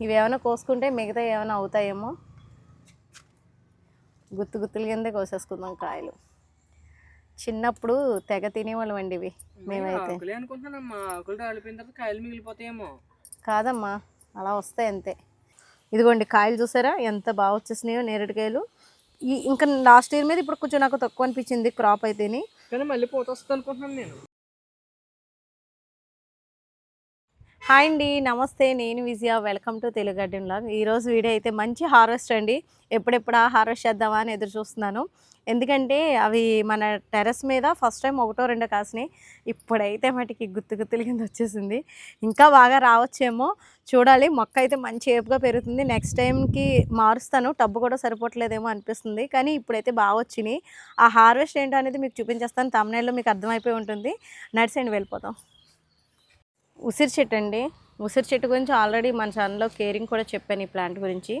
ఇవి ఏమైనా కోసుకుంటే మిగతా ఏమైనా అవుతాయేమో? గుత్తు గుత్తుల కిందే కోసేసుకుందాం కాయలు. చిన్నప్పుడు తెగ తినేవాళ్ళం అండి ఇవి మేమైతే. కాయలు మిగిలిపోతాయేమో. కాదమ్మా అలా వస్తాయి అంతే. ఇదిగోండి కాయలు చూసారా? ఎంత బాగా వచ్చేసినాయో నేరేడుకాయలు ఈ ఇంకా లాస్ట్ ఇయర్ మీద ఇప్పుడు కొంచెం నాకు తక్కువ అనిపించింది క్రాప్ అయితేని. కానీ మళ్ళీ పోత వస్తుంది అనుకుంటున్నాను నేను. హాయ్ అండి నమస్తే. నేను Vijaya. Welcome to Telugu garden vlog. ఈరోజు వీడియో అయితే మంచి హార్వెస్ట్ అండి. ఎప్పుడెప్పుడు హార్వెస్ట్ చేద్దామా అని ఎదురు చూస్తున్నాను. ఎందుకంటే అవి మన టెర్రస్ మీద ఫస్ట్ టైం ఒకటో రెండో కాసినాయి. ఇప్పుడైతే మటుకి గుత్తు గుత్తుల కింద వచ్చేసింది. ఇంకా బాగా రావచ్చేమో. చూడాలి. మొక్క అయితే మంచి ఏపుగా పెరుగుతుంది. నెక్స్ట్ టైంకి మారుస్తాను. టబ్బు కూడా సరిపోవట్లేదేమో అనిపిస్తుంది. కానీ ఇప్పుడైతే బాగా వచ్చినాయి. ఆ హార్వెస్ట్ ఏంటో అనేది మీకు చూపించేస్తాను. తమిళనాడులో మీకు అర్థమైపోయి ఉంటుంది. నడిచండి వెళ్ళిపోతాం ఉసిరి చెట్టు అండి. ఉసిరి చెట్టు గురించి ఆల్రెడీ మన ఛానల్లో కేరింగ్ కూడా చెప్పాను ఈ ప్లాంట్ గురించి.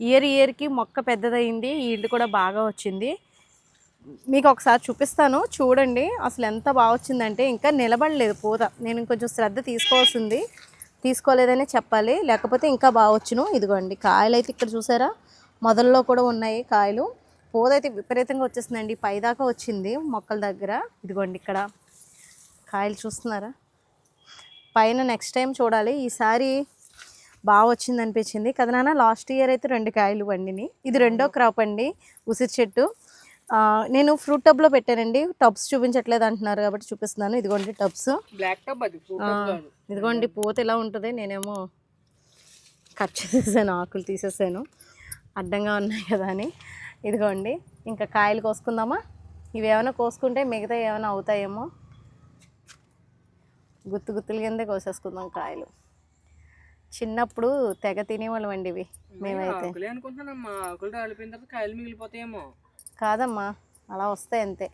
ఇయర్ ఇయర్కి మొక్క పెద్దదయింది ఈల్డ్ కూడా బాగా వచ్చింది. మీకు ఒకసారి చూపిస్తాను చూడండి అసలు ఎంత బాగా వచ్చిందంటే ఇంకా నిలబడలేదు పూత. నేను ఇంకొంచెం శ్రద్ధ తీసుకోవాల్సింది తీసుకోలేదనే చెప్పాలి. లేకపోతే ఇంకా బాగా వచ్చును. ఇదిగోండి కాయలు అయితే ఇక్కడ చూసారా? మొదల్లో కూడా ఉన్నాయి కాయలు. పూత అయితే విపరీతంగా వచ్చేసిందండి పైదాకా వచ్చింది మొక్కల దగ్గర. ఇదిగోండి ఇక్కడ. కాయలు చూస్తున్నారా? పైన నెక్స్ట్ టైం చూడాలి. ఈసారి బాగా వచ్చింది అనిపించింది. కదా నాన్న లాస్ట్ ఇయర్ అయితే రెండు కాయలు పండినాయి ఇది రెండో క్రాప్ అండి ఉసిరి చెట్టు. నేను ఫ్రూట్ టబ్లో పెట్టానండి. టబ్స్ చూపించట్లేదు అంటున్నారు కాబట్టి చూపిస్తున్నాను. ఇదిగోండి టబ్స్ బ్లాక్ టబ్ అది. ఇదిగోండి పూత ఇలా ఉంటుంది? నేనేమో కట్ చేసేసాను ఆకులు తీసేసాను. అడ్డంగా ఉన్నాయి కదా అని. ఇదిగోండి ఇంకా కాయలు కోసుకుందామా? ఇవి ఏమైనా కోసుకుంటే మిగతా ఏమైనా అవుతాయేమో. గుత్తు గుత్తుల కిందే కోసేసుకుందాం కాయలు. చిన్నప్పుడు తెగ తినేవాళ్ళం అండి ఇవి మేమైతే. తర్వాత కాయలు మిగిలిపోతాయేమో. కాదమ్మా అలా వస్తాయి అంతే.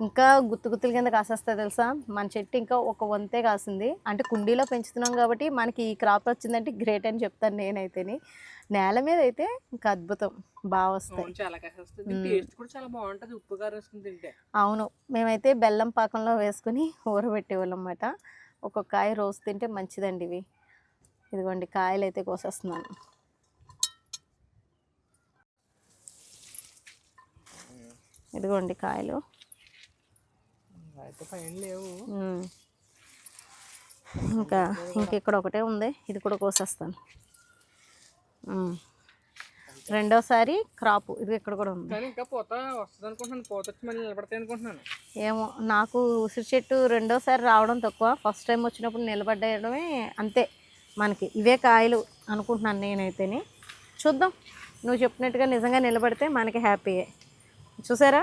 ఇంకా గుత్తు గుత్తుల కింద కాసేస్తాయి తెలుసా? మన చెట్టు ఇంకా ఒక వంతే కాసింది. అంటే కుండీలో పెంచుతున్నాం కాబట్టి మనకి ఈ క్రాప్ వచ్చిందంటే గ్రేట్ అని చెప్తాను నేనైతేని. నేల మీద అయితే ఇంకా అద్భుతం. బాగా వస్తాయి. అవును మేమైతే బెల్లం పాకంలో వేసుకుని ఊరబెట్టేవాళ్ళం అన్నమాట. ఒక్కొక్క కాయ రోజు తింటే మంచిదండి ఇవి. ఇదిగోండి కాయలు అయితే కోసేస్తున్నాను. ఇదిగోండి కాయలు అయితే పైన లేవు ఉమ్. ఇంకా ఇంక ఇక్కడ ఒకటే ఉంది. ఇది కూడా కోసేస్తాను. రెండోసారి క్రాప్ ఇది ఇక్కడ కూడా ఉంది. ఇంకా పోత వస్తుంది అనుకుంటున్నాను. పోత మళ్ళీ నిలబడతాయి అనుకుంటున్నాను. ఏమో నాకు ఉసిరి చెట్టు రెండోసారి రావడం తక్కువ. ఫస్ట్ టైం వచ్చినప్పుడు నిలబడమే అంతే మనకి. ఇవే కాయలు అనుకుంటున్నాను నేనైతేని. చూద్దాం. నువ్వు చెప్పినట్టుగా నిజంగా నిలబడితే మనకి హ్యాపీయే. చూసారా?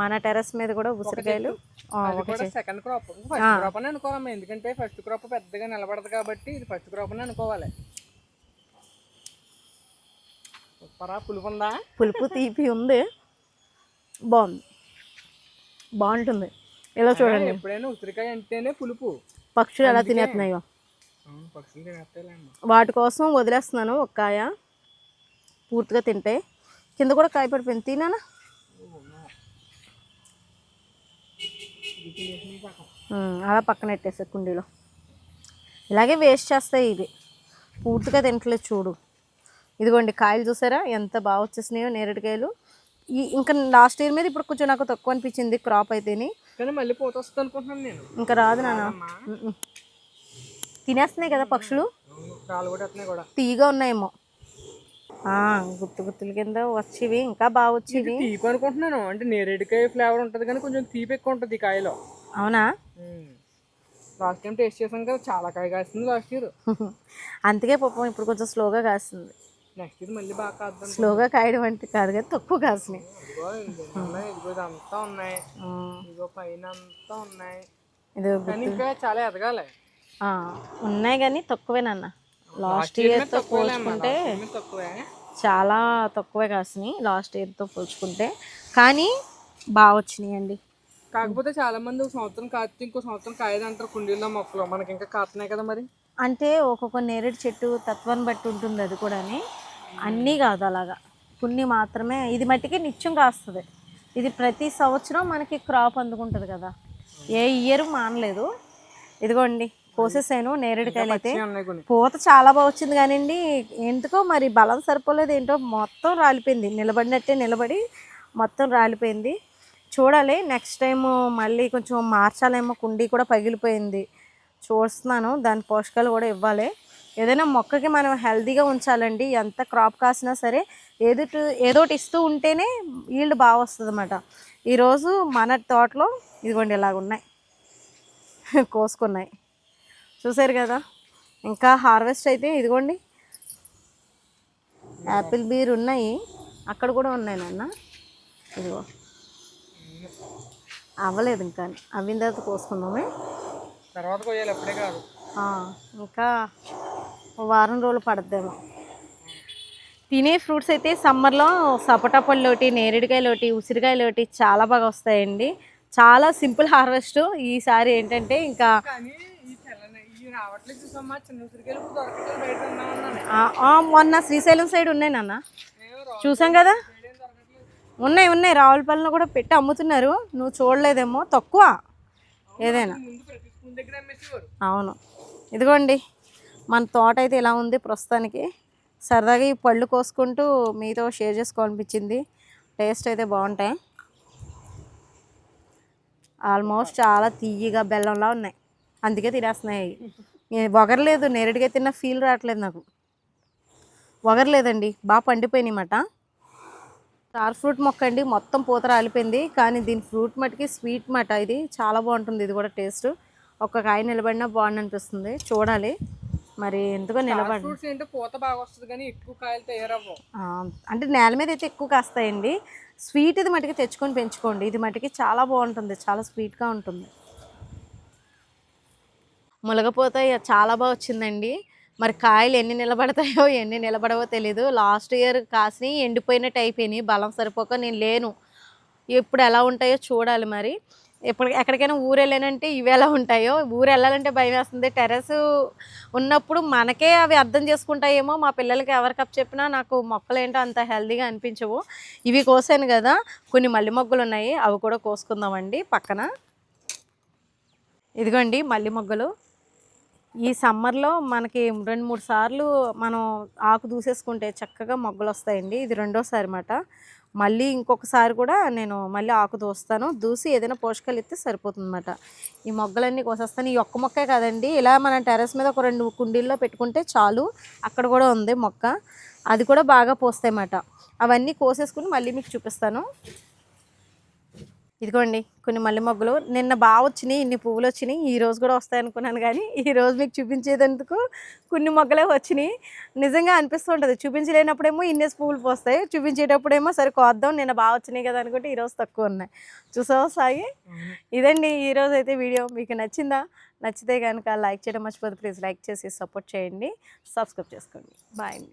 మన టెర్రస్ మీద కూడా ఉసిరికాయలు. సెకండ్ క్రాప్ ఫస్ట్ క్రాప్ అని అనుకోవాలమ్మా ఎందుకంటే ఫస్ట్ క్రాప్ పెద్దగా నిలబడదు కాబట్టి ఇది ఫస్ట్ క్రాప్ అని అనుకోవాలి. పులుపు ఉందా? పులుపు తీపి ఉంది. బాగుంది. బాగుంటుంది. ఇలా చూడండి. ఎప్పుడైనా ఉసిరికాయ అంటేనే పులుపు. పక్షులు ఎలా తినేస్తున్నాయో. వాటి కోసం వదిలేస్తున్నాను. ఒక కాయ పూర్తిగా తింటే. కింద కూడా కాయ పడిపోయింది. తినానా అలా పక్కన పెట్టేసా కుండీలో. ఇలాగే వేస్ట్ చేస్తాయి ఇవి. పూర్తిగా తింటలేదు చూడు. ఇదిగోండి కాయలు చూసారా? ఎంత బాగా వచ్చేసినాయో నేరేడుకాయలు ఈ ఇంకా లాస్ట్ ఇయర్ మీద ఇప్పుడు కొంచెం నాకు తక్కువ అనిపించింది క్రాప్ అయితేని. కానీ మళ్ళీ పోత వస్తుంది అనుకుంటున్నాను నేను. ఇంకా రాదు నాన్న. తినేస్తున్నాయి కదా పక్షులు? తీగా ఉన్నాయేమో. ఆ, గుత్తు గుత్తుల కింద వచ్చేవి ఇంకా బాగా వచ్చేవి. తీపి అనుకుంటున్నాను. అంటే నేరేడుకాయ ఫ్లేవర్ ఉంటుంది కానీ కొంచెం తీపి ఎక్కువ ఉంటుంది కాయలో. అవునా? లాస్ట్ టైం టేస్ట్ చేసాం కదా చాలా కాయ కాస్తుంది లాస్ట్ ఇయర్ అందుకే పాపం ఇప్పుడు కొంచెం స్లోగా కాస్తుంది. నెక్స్ట్ ఇయర్ మళ్ళీ బాగా కాద్దాం. స్లోగా కాయడం అంటే కాదు కదా తక్కువ కాసినాయి. ఇదిగో ఇది ఉన్నాయి ఇదిగో పైన అంతా ఉన్నాయి. ఇది కానీ ఇంకా చాలా ఎదగాలి. ఉన్నాయి కానీ తక్కువేనన్న లాస్ట్ ఇయర్తో పోల్చుకుంటే చాలా తక్కువే కాసినాయి లాస్ట్ ఇయర్తో పోల్చుకుంటే. కానీ బాగా వచ్చినాయి అండి కాకపోతే చాలా మంది ఒక సంవత్సరం కాస్తే ఇంకో సంవత్సరం కాయదు అంటారు కుండీల్లో మొక్కలు మనకి ఇంకా కాస్తున్నాయి కదా మరి? అంటే ఒక్కొక్క నేరేడు చెట్టు తత్వాన్ని బట్టి ఉంటుంది అది కూడా అన్నీ కాదు అలాగా. కొన్ని మాత్రమే. ఇది మట్టికి నిత్యం కాస్తుంది. ఇది ప్రతి సంవత్సరం మనకి క్రాప్ అందుకుంటుంది కదా. ఏ ఇయర్ మానలేదు. ఇదిగోండి. కోసేసాను నేరేడుకాయలు అయితే. పూత చాలా బాగా వచ్చింది కానివ్వండి. ఎందుకో మరి బలం సరిపోలేదు ఏంటో మొత్తం రాలిపోయింది. నిలబడినట్టే నిలబడి మొత్తం రాలిపోయింది. చూడాలి నెక్స్ట్ టైం మళ్ళీ కొంచెం మార్చాలేమో కుండీ కూడా పగిలిపోయింది. చూస్తున్నాను దాని పోషకాలు కూడా ఇవ్వాలి. ఏదైనా మొక్కకి మనం హెల్తీగా ఉంచాలండి ఎంత క్రాప్ కాసినా సరే ఏదో ఏదోటి ఇస్తూ ఉంటేనే ఈల్డ్ బాగా వస్తుంది అన్నమాట ఈరోజు మన తోటలో ఇదిగోండి ఇలాగ ఉన్నాయి కోసుకున్నాయి. చూసారు కదా? ఇంకా హార్వెస్ట్ అయితే ఇదిగోండి. యాపిల్ బీర్ ఉన్నాయి. అక్కడ కూడా ఉన్నాయి నాన్న. ఇదిగో. అవ్వలేదు ఇంకా. అవిన తర్వాత కోసుకుందామే. తర్వాత ఎప్పుడే కాదు. ఇంకా వారం రోజులు పడద్దేమో తినే ఫ్రూట్స్ అయితే సమ్మర్లో సపోటా పళ్ళోటి నేరేడుకాయలోటి ఉసిరికాయలోటి చాలా బాగా వస్తాయండి. చాలా సింపుల్ హార్వెస్ట్. ఈసారి ఏంటంటే ఇంకా మొన్న శ్రీశైలం సైడ్ ఉన్నాయి నాన్న. చూసాం కదా? ఉన్నాయి ఉన్నాయి. రావులపల్లిలో కూడా పెట్టి అమ్ముతున్నారు. నువ్వు చూడలేదేమో తక్కువ. ఏదైనా. అవును. ఇదిగోండి మన తోట అయితే ఇలా ఉంది ప్రస్తుతానికి. సరదాగా ఈ పళ్ళు కోసుకుంటూ మీతో షేర్ చేసుకోవాలనిపించింది. టేస్ట్ అయితే బాగుంటాయి. ఆల్మోస్ట్ చాలా తీయగా బెల్లంలా ఉన్నాయి. అందుకే తినేస్తున్నాయి. వగరలేదు నేరేడుగా తిన్న ఫీల్ రావట్లేదు నాకు. వగరలేదండి బాగా పండిపోయినాయి మాట. స్టార్ ఫ్రూట్ మొక్క అండి మొత్తం పూత రాలిపోయింది. కానీ దీని ఫ్రూట్ మటుకి స్వీట్ మాట ఇది చాలా బాగుంటుంది ఇది కూడా టేస్ట్. ఒక్క కాయ నిలబడినా బాగుంది అనిపిస్తుంది చూడాలి. మరి ఎందుకో నిలబడి ఏంటో పూత బాగా వస్తుంది కానీ ఎక్కువ కాయలు తయారవ్వవు. అంటే నేల మీద అయితే ఎక్కువ కాస్తాయండి. స్వీట్ ఇది మటుకి తెచ్చుకొని పెంచుకోండి ఇది మటుకి చాలా బాగుంటుంది చాలా స్వీట్గా ఉంటుంది. ములగపోత చాలా బాగా వచ్చిందండి. మరి కాయలు ఎన్ని నిలబడతాయో ఎన్ని నిలబడవో తెలీదు. లాస్ట్ ఇయర్ కాసిని ఎండిపోయినట్టు అయిపోయినాయి బలం సరిపోక నేను లేను. ఎప్పుడు ఎలా ఉంటాయో చూడాలి మరి. ఎప్పుడు ఎక్కడికైనా ఊరు వెళ్ళానంటే ఇవి ఎలా ఉంటాయో ఊరు వెళ్ళాలంటే భయం వేస్తుంది. టెర్రస్ ఉన్నప్పుడు మనకే అవి అర్థం చేసుకుంటాయేమో. మా పిల్లలకి ఎవరికి అప్ చెప్పినా నాకు మొక్కలు ఏంటో అంత హెల్దీగా అనిపించవు. ఇవి కోసాను కదా కొన్ని మల్లి మొగ్గలు ఉన్నాయి. అవి కూడా కోసుకుందామండి పక్కన. ఇదిగోండి మల్లి మొగ్గలు. ఈ సమ్మర్లో మనకి రెండు మూడు సార్లు మనం ఆకు దూసేసుకుంటే చక్కగా మొగ్గలు వస్తాయండి ఇది రెండోసారి అన్నమాట. మళ్ళీ ఇంకొకసారి కూడా నేను మళ్ళీ ఆకు దూస్తాను. దూసి ఏదైనా పోషకాలు ఇస్తే సరిపోతుందన్నమాట ఈ మొగ్గలన్నీ కోసేస్తాను. ఈ ఒక్క మొక్కే కాదండి. ఇలా మనం టెర్రస్ మీద ఒక రెండు కుండీల్లో పెట్టుకుంటే చాలు. అక్కడ కూడా ఉంది మొక్క. అది కూడా బాగా పోస్తాయి అన్నమాట. అవన్నీ కోసేసుకుని మళ్ళీ మీకు చూపిస్తాను. ఇదిగోండి కొన్ని మల్లె మొగ్గలు. నిన్న బాగా వచ్చినాయి ఇన్ని పువ్వులు వచ్చినాయి. ఈ రోజు కూడా వస్తాయి అనుకున్నాను కానీ ఈ రోజు మీకు చూపించేందుకు కొన్ని మొగ్గలే వచ్చినాయి. నిజంగా అనిపిస్తుంటుంది చూపించలేనప్పుడేమో ఇన్ని పువ్వులు పోస్తాయి చూపించేటప్పుడేమో సరే కోద్దాం నిన్న బాగా వచ్చినాయి కదా అనుకుంటే ఈ రోజు తక్కువ ఉన్నాయి. చూసావా సాగి ఇదండి ఈ రోజు అయితే వీడియో. మీకు నచ్చిందా? నచ్చితే కనుక లైక్ చేయడం మర్చిపోదు. ప్లీజ్ లైక్ చేసి సపోర్ట్ చేయండి. సబ్స్క్రైబ్ చేసుకోండి. బాయ్ అండి.